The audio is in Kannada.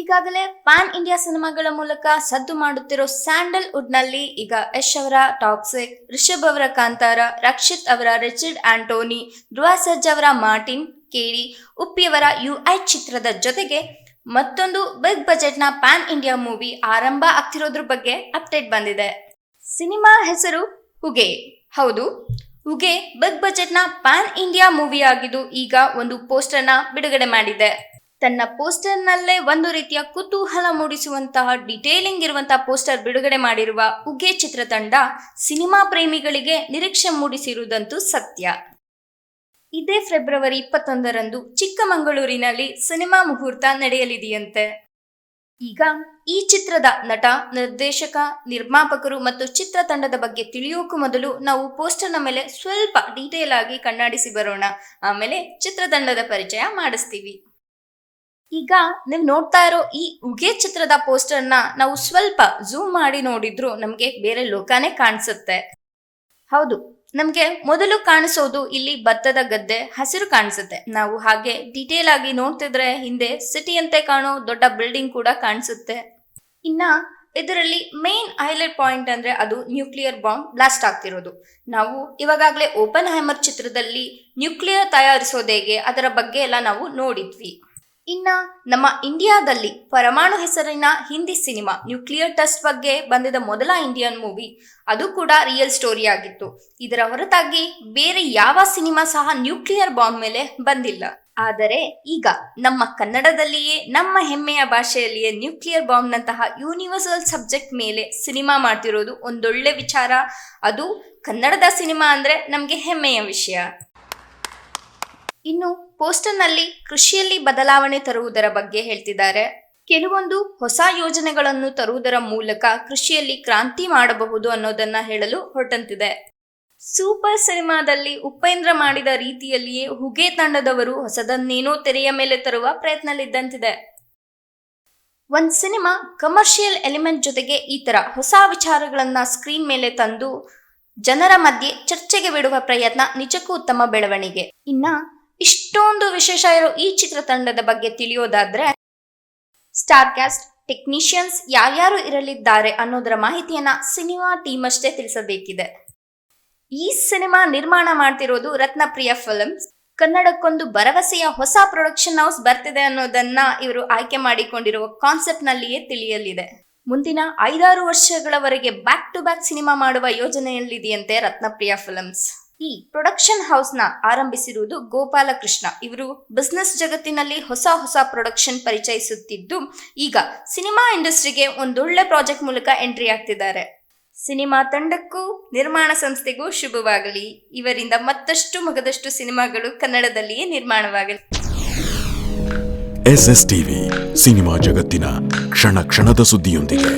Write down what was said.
ಈಗಾಗಲೇ ಪ್ಯಾನ್ ಇಂಡಿಯಾ ಸಿನಿಮಾಗಳ ಮೂಲಕ ಸದ್ದು ಮಾಡುತ್ತಿರೋ ಸ್ಯಾಂಡಲ್ ವುಡ್ನಲ್ಲಿ ಈಗ ಯಶ್ ಅವರ, ಟಾಕ್ಸಿಕ್ ರಿಷಬ್ ಅವರ ಕಾಂತಾರ, ರಕ್ಷಿತ್ ಅವರ, ರಿಚರ್ಡ್ ಆಂಟೋನಿ ಧ್ರುವ ಸರ್ಜ್ ಅವರ, ಮಾರ್ಟಿನ್ ಕೇಡಿ ಉಪ್ಪಿಯವರ ಯು ಐ ಚಿತ್ರದ ಜೊತೆಗೆ ಮತ್ತೊಂದು ಬಿಗ್ ಬಜೆಟ್ನ ಪ್ಯಾನ್ ಇಂಡಿಯಾ ಮೂವಿ ಆರಂಭ ಆಗ್ತಿರೋದ್ರ ಬಗ್ಗೆ ಅಪ್ಡೇಟ್ ಬಂದಿದೆ. ಸಿನಿಮಾ ಹೆಸರು ಹುಗೆ. ಹೌದು, ಹುಗೆ ಬಿಗ್ ಬಜೆಟ್ನ ಪ್ಯಾನ್ ಇಂಡಿಯಾ ಮೂವಿ ಆಗಿದ್ದು ಈಗ ಒಂದು ಪೋಸ್ಟರ್ನ ಬಿಡುಗಡೆ ಮಾಡಿದೆ. ತನ್ನ ಪೋಸ್ಟರ್ನಲ್ಲೇ ಒಂದು ರೀತಿಯ ಕುತೂಹಲ ಮೂಡಿಸುವಂತಹ ಡಿಟೇಲಿಂಗ್ ಇರುವಂತಹ ಪೋಸ್ಟರ್ ಬಿಡುಗಡೆ ಮಾಡಿರುವ ಉಗೆ ಚಿತ್ರತಂಡ ಸಿನಿಮಾ ಪ್ರೇಮಿಗಳಿಗೆ ನಿರೀಕ್ಷೆ ಮೂಡಿಸಿರುವುದಂತೂ ಸತ್ಯ. ಇದೇ ಫೆಬ್ರವರಿ ಇಪ್ಪತ್ತೊಂದರಂದು ಚಿಕ್ಕಮಗಳೂರಿನಲ್ಲಿ ಸಿನಿಮಾ ಮುಹೂರ್ತ ನಡೆಯಲಿದೆಯಂತೆ. ಈಗ ಈ ಚಿತ್ರದ ನಟ, ನಿರ್ದೇಶಕ, ನಿರ್ಮಾಪಕರು ಮತ್ತು ಚಿತ್ರತಂಡದ ಬಗ್ಗೆ ತಿಳಿಯೋಕು ಮೊದಲು ನಾವು ಪೋಸ್ಟರ್ನ ಮೇಲೆ ಸ್ವಲ್ಪ ಡೀಟೇಲ್ ಆಗಿ ಕಣ್ಣಾಡಿಸಿ ಬರೋಣ. ಆಮೇಲೆ ಚಿತ್ರತಂಡದ ಪರಿಚಯ ಮಾಡಿಸ್ತೀವಿ. ಈಗ ನೀವು ನೋಡ್ತಾ ಇರೋ ಈ ಉಗೆ ಚಿತ್ರದ ಪೋಸ್ಟರ್ನ ನಾವು ಸ್ವಲ್ಪ ಝೂಮ್ ಮಾಡಿ ನೋಡಿದ್ರು ನಮಗೆ ಬೇರೆ ಲೋಕನೇ ಕಾಣಿಸುತ್ತೆ. ಹೌದು, ನಮಗೆ ಮೊದಲು ಕಾಣಿಸೋದು ಇಲ್ಲಿ ಭತ್ತದ ಗದ್ದೆ, ಹಸಿರು ಕಾಣಿಸುತ್ತೆ. ನಾವು ಹಾಗೆ ಡೀಟೇಲ್ ಆಗಿ ನೋಡ್ತಿದ್ರೆ ಹಿಂದೆ ಸಿಟಿ ಅಂತೆ ಕಾಣೋ ದೊಡ್ಡ ಬಿಲ್ಡಿಂಗ್ ಕೂಡ ಕಾಣಿಸುತ್ತೆ. ಇನ್ನ ಇದರಲ್ಲಿ ಮೇನ್ ಹೈಲೈಟ್ ಪಾಯಿಂಟ್ ಅಂದ್ರೆ ಅದು ನ್ಯೂಕ್ಲಿಯರ್ ಬಾಂಬ್ ಬ್ಲಾಸ್ಟ್ ಆಗ್ತಿರೋದು. ನಾವು ಇವಾಗಲೇ ಓಪನ್ ಹ್ಯಾಮರ್ ಚಿತ್ರದಲ್ಲಿ ನ್ಯೂಕ್ಲಿಯರ್ ತಯಾರಿಸೋದೇಗೆ ಅದರ ಬಗ್ಗೆ ಎಲ್ಲ ನಾವು ನೋಡಿದ್ವಿ. ಇನ್ನ ನಮ್ಮ ಇಂಡಿಯಾದಲ್ಲಿ ಪರಮಾಣು ಹೆಸರಿನ ಹಿಂದಿ ಸಿನಿಮಾ, ನ್ಯೂಕ್ಲಿಯರ್ ಟೆಸ್ಟ್ ಬಗ್ಗೆ ಬಂದಿದ ಮೊದಲ ಇಂಡಿಯನ್ ಮೂವಿ, ಅದು ಕೂಡ ರಿಯಲ್ ಸ್ಟೋರಿ ಆಗಿತ್ತು. ಇದರ ಹೊರತಾಗಿ ಬೇರೆ ಯಾವ ಸಿನಿಮಾ ಸಹ ನ್ಯೂಕ್ಲಿಯರ್ ಬಾಂಬ್ ಮೇಲೆ ಬಂದಿಲ್ಲ. ಆದರೆ ಈಗ ನಮ್ಮ ಕನ್ನಡದಲ್ಲಿಯೇ, ನಮ್ಮ ಹೆಮ್ಮೆಯ ಭಾಷೆಯಲ್ಲಿಯೇ ನ್ಯೂಕ್ಲಿಯರ್ ಬಾಂಬ್ನಂತಹ ಯೂನಿವರ್ಸಲ್ ಸಬ್ಜೆಕ್ಟ್ ಮೇಲೆ ಸಿನಿಮಾ ಮಾಡ್ತಿರೋದು ಒಂದೊಳ್ಳೆ ವಿಚಾರ. ಅದು ಕನ್ನಡದ ಸಿನಿಮಾ ಅಂದರೆ ನಮಗೆ ಹೆಮ್ಮೆಯ ವಿಷಯ. ಇನ್ನು ಪೋಸ್ಟರ್ನಲ್ಲಿ ಕೃಷಿಯಲ್ಲಿ ಬದಲಾವಣೆ ತರುವುದರ ಬಗ್ಗೆ ಹೇಳ್ತಿದ್ದಾರೆ. ಕೆಲವೊಂದು ಹೊಸ ಯೋಜನೆಗಳನ್ನು ತರುವುದರ ಮೂಲಕ ಕೃಷಿಯಲ್ಲಿ ಕ್ರಾಂತಿ ಮಾಡಬಹುದು ಅನ್ನೋದನ್ನ ಹೇಳಲು ಹೊರಟಂತಿದೆ. ಸೂಪರ್ ಸಿನಿಮಾದಲ್ಲಿ ಉಪೇಂದ್ರ ಮಾಡಿದ ರೀತಿಯಲ್ಲಿಯೇ ಹುಗೆ ತಂಡದವರು ಹೊಸದನ್ನೇನೋ ತೆರೆಯ ಮೇಲೆ ತರುವ ಪ್ರಯತ್ನಲಿದ್ದಂತಿದೆ ಒಂದು ಸಿನಿಮಾ ಕಮರ್ಷಿಯಲ್ ಎಲಿಮೆಂಟ್ ಜೊತೆಗೆ ಈ ತರ ಹೊಸ ವಿಚಾರಗಳನ್ನ ಸ್ಕ್ರೀನ್ ಮೇಲೆ ತಂದು ಜನರ ಮಧ್ಯೆ ಚರ್ಚೆಗೆ ಬಿಡುವ ಪ್ರಯತ್ನ ನಿಜಕ್ಕೂ ಉತ್ತಮ ಬೆಳವಣಿಗೆ. ಇನ್ನ ಇಷ್ಟೊಂದು ವಿಶೇಷ ಇರೋ ಈ ಚಿತ್ರತಂಡದ ಬಗ್ಗೆ ತಿಳಿಯೋದಾದ್ರೆ ಸ್ಟಾರ್ ಕ್ಯಾಸ್ಟ್ ಟೆಕ್ನಿಷಿಯನ್ಸ್ ಯಾರ್ಯಾರು ಇರಲಿದ್ದಾರೆ ಅನ್ನೋದರ ಮಾಹಿತಿಯನ್ನ ಸಿನಿಮಾ ಟೀಮ್ ಅಷ್ಟೇ ತಿಳಿಸಬೇಕಿದೆ. ಈ ಸಿನಿಮಾ ನಿರ್ಮಾಣ ಮಾಡ್ತಿರೋದು ರತ್ನಪ್ರಿಯ ಫಿಲ್ಮ್ಸ್ ಕನ್ನಡಕ್ಕೊಂದು ಭರವಸೆಯ ಹೊಸ ಪ್ರೊಡಕ್ಷನ್ ಹೌಸ್ ಬರ್ತಿದೆ ಅನ್ನೋದನ್ನ ಇವರು ಆಯ್ಕೆ ಮಾಡಿಕೊಂಡಿರುವ ಕಾನ್ಸೆಪ್ಟ್ ನಲ್ಲಿಯೇ ತಿಳಿಯಲಿದೆ. ಮುಂದಿನ ಐದಾರು ವರ್ಷಗಳವರೆಗೆ ಬ್ಯಾಕ್ ಟು ಬ್ಯಾಕ್ ಸಿನಿಮಾ ಮಾಡುವ ಯೋಜನೆಯಲ್ಲಿದೆಯಂತೆ ರತ್ನಪ್ರಿಯ ಫಿಲ್ಮ್ಸ್ ಈ ಪ್ರೊಡಕ್ಷನ್ ಹೌಸ್ನ ಆರಂಭಿಸಿರುವುದು ಗೋಪಾಲಕೃಷ್ಣ. ಇವರು ಬಿಸ್ನೆಸ್ ಜಗತ್ತಿನಲ್ಲಿ ಹೊಸ ಹೊಸ ಪ್ರೊಡಕ್ಷನ್ ಪರಿಚಯಿಸುತ್ತಿದ್ದು, ಈಗ ಸಿನಿಮಾ ಇಂಡಸ್ಟ್ರಿಗೆ ಒಂದೊಳ್ಳೆ ಪ್ರಾಜೆಕ್ಟ್ ಮೂಲಕ ಎಂಟ್ರಿ ಆಗ್ತಿದ್ದಾರೆ. ಸಿನಿಮಾ ತಂಡಕ್ಕೂ, ನಿರ್ಮಾಣ ಸಂಸ್ಥೆಗೂ ಶುಭವಾಗಲಿ. ಇವರಿಂದ ಮತ್ತಷ್ಟು ಮಗದಷ್ಟು ಸಿನಿಮಾಗಳು ಕನ್ನಡದಲ್ಲಿಯೇ ನಿರ್ಮಾಣವಾಗಲಿ. ಎಸ್ ಎಸ್ ಟಿವಿ ಸಿನಿಮಾ ಜಗತ್ತಿನ ಕ್ಷಣ ಕ್ಷಣದ ಸುದ್ದಿಯೊಂದಿಗೆ.